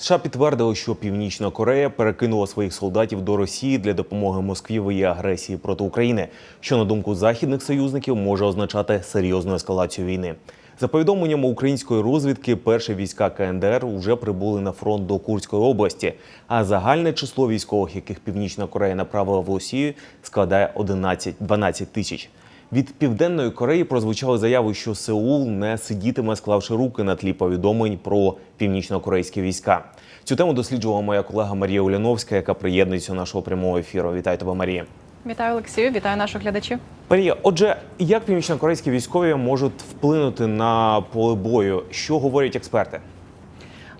США підтвердили, що Північна Корея перекинула своїх солдатів до Росії для допомоги Москві в її агресії проти України, що на думку західних союзників може означати серйозну ескалацію війни. За повідомленням української розвідки, перші війська КНДР вже прибули на фронт до Курської області. А загальне число військових, яких Північна Корея направила в Росію, складає 11-12 тисяч. Від південної Кореї прозвучали заяви, що Сеул не сидітиме, склавши руки на тлі повідомлень про північно-корейські війська. Цю тему досліджувала моя колега Марія Уляновська, яка приєднується до нашого прямого ефіру. Вітаю тебе, Марія. Вітаю Олексію, вітаю наших глядачів. Марія, отже, як північно-корейські військові можуть вплинути на поле бою? Що говорять експерти?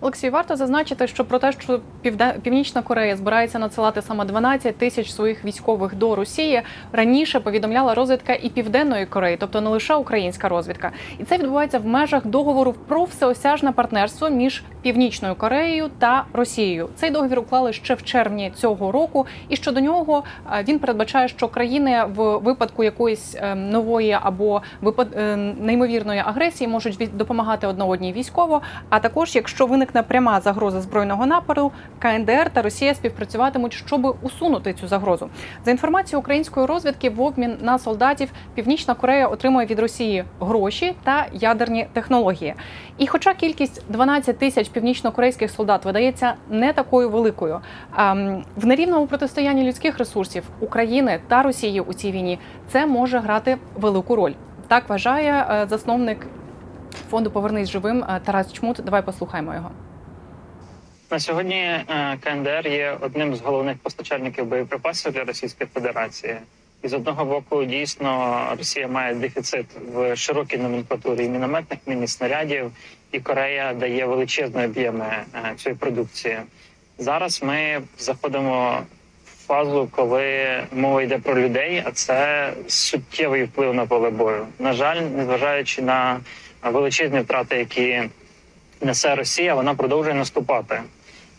Олексію, варто зазначити, що про те, що Півде... Північна Корея збирається надсилати саме 12 тисяч своїх військових до Росії, раніше повідомляла розвідка і Південної Кореї, тобто не лише українська розвідка. І це відбувається в межах договору про всеосяжне партнерство між Північною Кореєю та Росією. Цей договір уклали ще в червні цього року. І щодо нього е, він передбачає, що країни в випадку якоїсь е, нової або випад... е, неймовірної агресії можуть допомагати одна одній військово. А також, якщо виникне пряма загроза збройного нападу, КНДР та Росія співпрацюватимуть, щоб усунути цю загрозу. За інформацією української розвідки, в обмін на солдатів Північна Корея отримує від Росії гроші та ядерні технології. І хоча кількість 12 тисяч північнокорейських солдат видається не такою великою, ем, в нерівному протистоянні людських ресурсів України та Росії у цій війні це може грати велику роль. Так вважає е, засновник фонду Повернись живим е, Тарас Чмут. Давай послухаємо його. На сьогодні е, КНДР є одним з головних постачальників боєприпасів для Російської Федерації. І з одного боку, дійсно, Росія має дефіцит в широкій номенклатурі і мінометних мін, і снарядів, і Корея дає величезні об'єми е, цієї продукції. Зараз ми заходимо фазу, коли мова йде про людей, а це суттєвий вплив на поле бою. На жаль, незважаючи на величезні втрати, які несе Росія, вона продовжує наступати.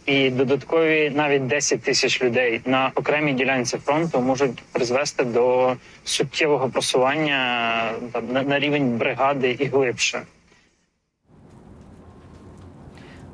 І додаткові навіть 10 тисяч людей на окремій ділянці фронту можуть призвести до суттєвого просування на рівень бригади і глибше.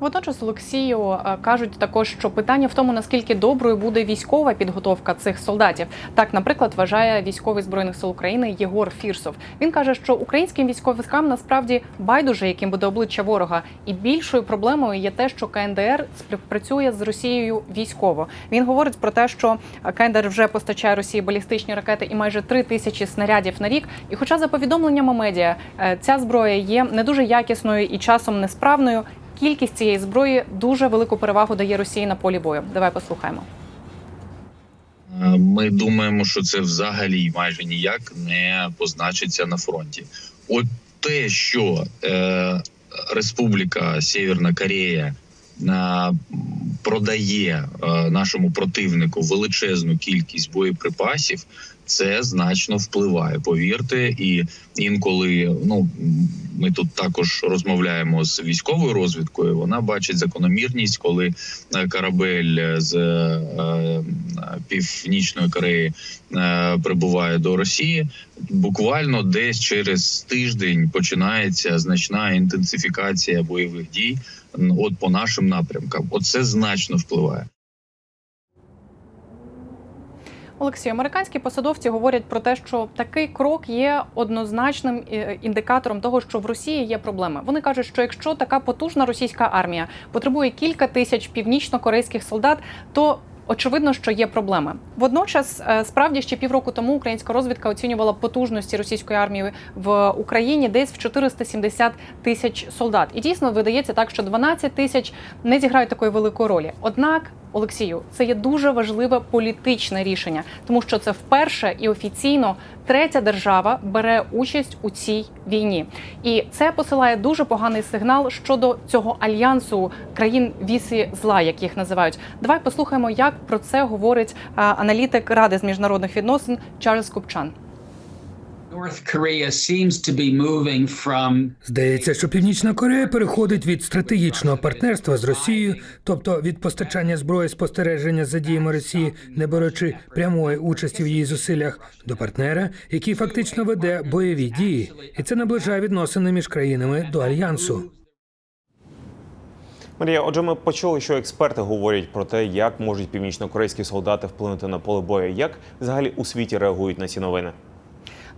Водночас Олексію е, кажуть також, що питання в тому, наскільки доброю буде військова підготовка цих солдатів. Так, наприклад, вважає військовий збройних сил України Єгор Фірсов. Він каже, що українським військовикам насправді байдуже, яким буде обличчя ворога, і більшою проблемою є те, що КНДР співпрацює з Росією військово. Він говорить про те, що КНДР вже постачає Росії балістичні ракети і майже три тисячі снарядів на рік. І, хоча за повідомленнями медіа е, ця зброя є не дуже якісною і часом несправною. Кількість цієї зброї дуже велику перевагу дає Росії на полі бою. Давай послухаємо. Е, Ми думаємо, що це взагалі майже ніяк не позначиться на фронті. От те, що е, Республіка Сєвєрна Корея е, продає е, нашому противнику величезну кількість боєприпасів, це значно впливає. Повірте, і інколи ну ми тут також розмовляємо з військовою розвідкою. Вона бачить закономірність, коли е, корабель з е, північної Кореї е, прибуває до Росії. Буквально десь через тиждень починається значна інтенсифікація бойових дій. От по нашим напрямкам, оце значно впливає. Олексію, американські посадовці говорять про те, що такий крок є однозначним е, індикатором того, що в Росії є проблеми. Вони кажуть, що якщо така потужна російська армія потребує кілька тисяч північно-корейських солдат, то Очевидно, що є проблеми. Водночас, е, справді ще півроку тому українська розвідка оцінювала потужності російської армії в Україні десь в 470 тисяч солдат. І дійсно видається так, що 12 тисяч не зіграють такої великої ролі. Однак, Олексію, це є дуже важливе політичне рішення, тому що це вперше і офіційно третя держава бере участь у цій війні, і це посилає дуже поганий сигнал щодо цього альянсу країн віси зла, як їх називають. Давай послухаємо, як про це говорить аналітик ради з міжнародних відносин Чарльз Купчан. Здається, що Північна Корея переходить від стратегічного партнерства з Росією, тобто від постачання зброї спостереження за діями Росії, не беручи прямої участі в її зусиллях, до партнера, який фактично веде бойові дії, і це наближає відносини між країнами до альянсу. Марія, отже, ми почули, що експерти говорять про те, як можуть північнокорейські солдати вплинути на поле бою. Як взагалі у світі реагують на ці новини?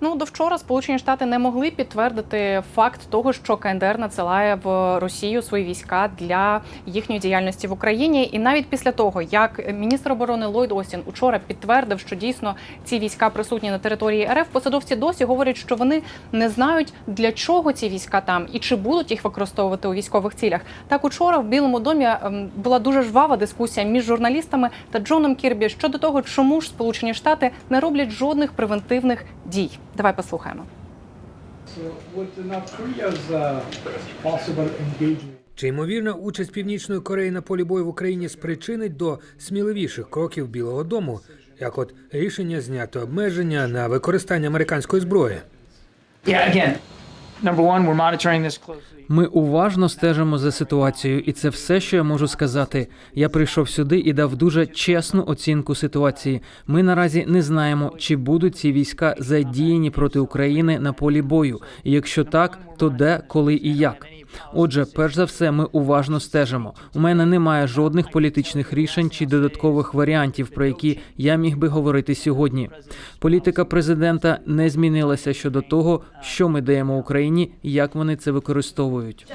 Ну до вчора Сполучені Штати не могли підтвердити факт того, що КНДР надсилає в Росію свої війська для їхньої діяльності в Україні. І навіть після того, як міністр оборони Ллойд Остін учора підтвердив, що дійсно ці війська присутні на території РФ, посадовці досі говорять, що вони не знають для чого ці війська там і чи будуть їх використовувати у військових цілях. Так учора в Білому домі ем, була дуже жвава дискусія між журналістами та Джоном Кірбі щодо того, чому ж Сполучені Штати не роблять жодних превентивних дій. Давай послухаємо. Чи ймовірна участь Північної Кореї на полі бою в Україні спричинить до сміливіших кроків Білого Дому, як от рішення зняти обмеження на використання американської зброї? Yeah, again, Ми уважно стежимо за ситуацією, і це все, що я можу сказати. Я прийшов сюди і дав дуже чесну оцінку ситуації. Ми наразі не знаємо, чи будуть ці війська задіяні проти України на полі бою. І якщо так, то де, коли і як. Отже, перш за все, ми уважно стежимо. У мене немає жодних політичних рішень чи додаткових варіантів, про які я міг би говорити сьогодні. Політика президента не змінилася щодо того, що ми даємо Україні, і як вони це використовують.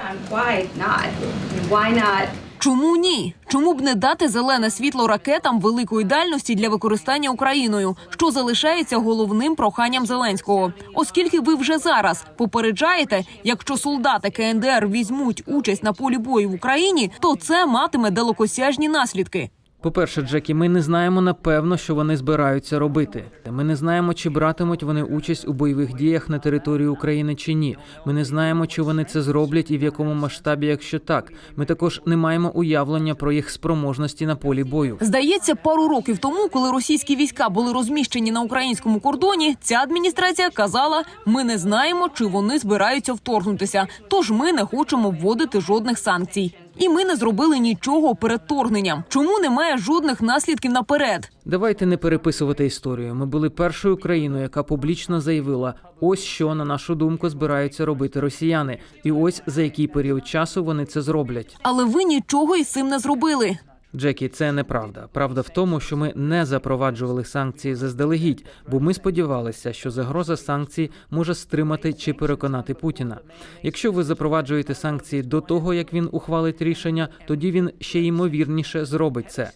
Чому ні? Чому б не дати зелене світло ракетам великої дальності для використання Україною, що залишається головним проханням Зеленського, оскільки ви вже зараз попереджаєте, якщо солдати КНДР візьмуть участь на полі бою в Україні, то це матиме далекосяжні наслідки. По-перше, Джекі, ми не знаємо напевно, що вони збираються робити. Ми не знаємо, чи братимуть вони участь у бойових діях на території України чи ні. Ми не знаємо, чи вони це зроблять і в якому масштабі, якщо так. Ми також не маємо уявлення про їх спроможності на полі бою. Здається, пару років тому, коли російські війська були розміщені на українському кордоні, ця адміністрація казала: ми не знаємо, чи вони збираються вторгнутися. Тож ми не хочемо вводити жодних санкцій. І ми не зробили нічого перед торгненням. Чому немає жодних наслідків наперед? Давайте не переписувати історію. Ми були першою країною, яка публічно заявила, ось що на нашу думку збираються робити росіяни, і ось за який період часу вони це зроблять. Але ви нічого із цим не зробили. Джекі, це неправда. Правда в тому, що ми не запроваджували санкції заздалегідь, бо ми сподівалися, що загроза санкцій може стримати чи переконати Путіна. Якщо ви запроваджуєте санкції до того, як він ухвалить рішення, тоді він ще ймовірніше зробить це.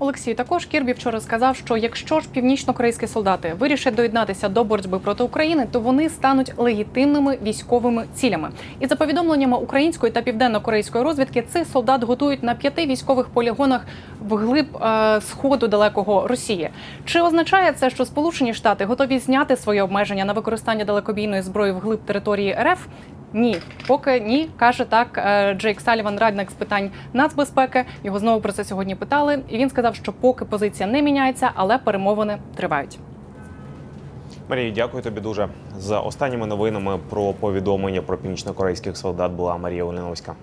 Олексій, також Кірбі вчора сказав, що якщо ж північно-корейські солдати вирішать доєднатися до боротьби проти України, то вони стануть легітимними військовими цілями. І за повідомленнями української та південно-корейської розвідки, цих солдат готують на п'яти військових полігонах вглиб е, сходу далекого Росії. Чи означає це, що Сполучені Штати готові зняти свої обмеження на використання далекобійної зброї вглиб території РФ? Ні, поки ні, каже так е, Джейк Саліван, радник з питань нацбезпеки. Його знову про це сьогодні питали. І він сказав, що поки позиція не міняється, але перемовини тривають. Марія, дякую тобі дуже. За останніми новинами про повідомлення про північнокорейських солдат була Марія Оліновська.